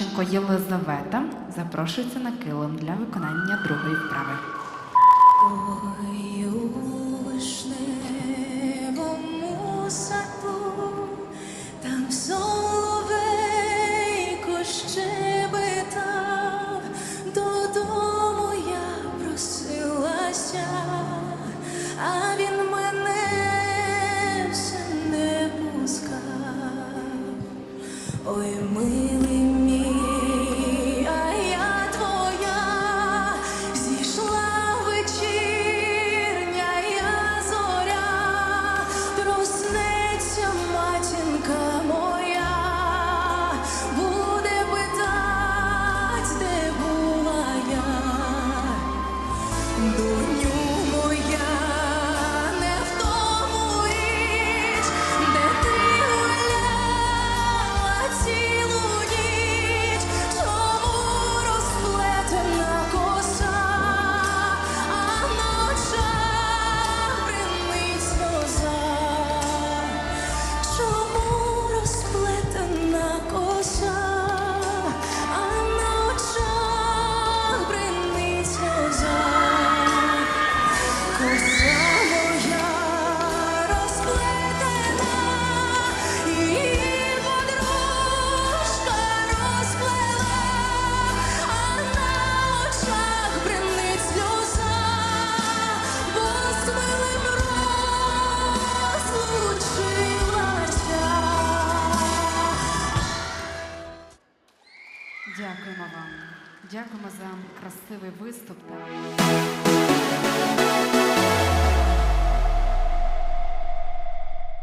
Ромашко Єлизавета запрошується на килим для виконання другої вправи. Ой, у там соловейко щебетав, додому я просилася, а він мене все не пускав. Ooh. Дякуємо вам. Дякуємо за красивий виступ.